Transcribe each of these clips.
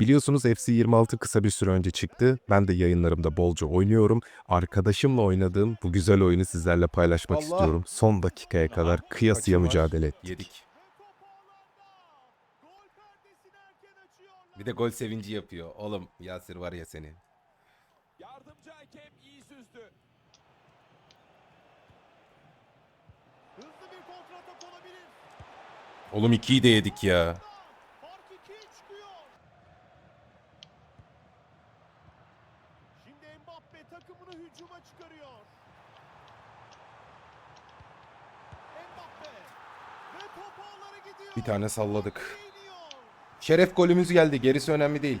Biliyorsunuz FC26 kısa bir süre önce çıktı. Ben de yayınlarımda bolca oynuyorum. Arkadaşımla oynadığım bu güzel oyunu sizlerle paylaşmak Allah! istiyorum. Son dakikaya kadar kıyasıya mücadele ettik. Yedik. Bir de gol sevinci yapıyor. Oğlum Yasir var ya senin. Yardımcı hakem iyi süzdü. Hızlı bir kontratak olabilir. Oğlum ikiyi de yedik ya. Fark ikiye çıkıyor. Şimdi Mbappe takımını hücuma çıkarıyor. Bir tane salladık. Şeref golümüz geldi. Gerisi önemli değil.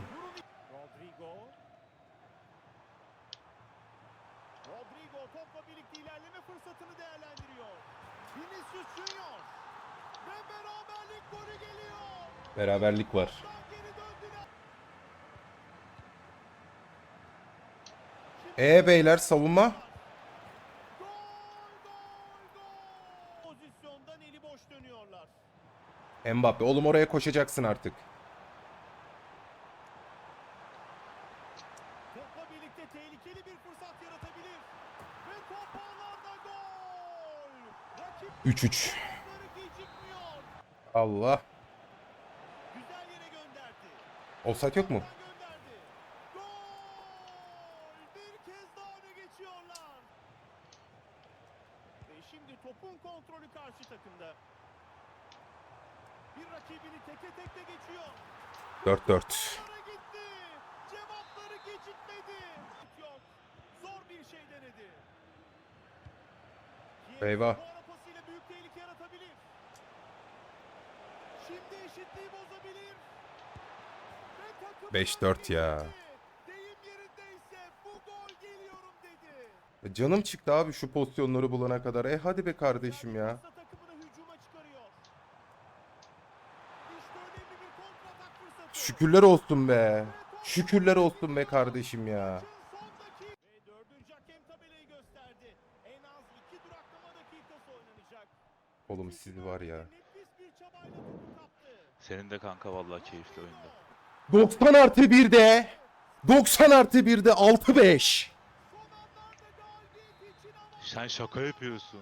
Rodrigo. Rodrigo E beyler savunma. Pozisyondan eli boş dönüyorlar. Mbappe oğlum oraya koşacaksın artık. Topla birlikte tehlikeli bir fırsat yaratabilir. Ve top ağlarda gol. Rakip 3-3. topları gecikmiyor. Allah. Güzel yere gönderdi. Offside yok mu? Gönderdi. Gol! Bir kez daha öne geçiyorlar. Ve şimdi topun kontrolü karşı takımda. Bir rakibini teke tekte geçiyor. 4-4. Sonra gitti. Cevapları gecikmedi. Yok. Zor bir şey denedi. Eyvah. bu ara pasıyla büyük tehlike yaratabilir. Şimdi eşitliği bozabilir. Ve takımı 5-4 ya. E, Canım çıktı abi şu pozisyonları bulana kadar. E hadi be kardeşim ya. Kısa takımını hücuma çıkarıyor. İşte önemli bir kontratak fırsatı. Şükürler olsun be. Şükürler olsun be kardeşim ya. Son dakika. Ve dördüncü hakem tabelayı gösterdi. En az iki duraklama dakikası oynanacak. Oğlum siz var ya. Senin de kanka vallahi keyifli oyunda. 90 artı 1'de. 90 artı 1'de 6-5. Sen şaka yapıyorsun.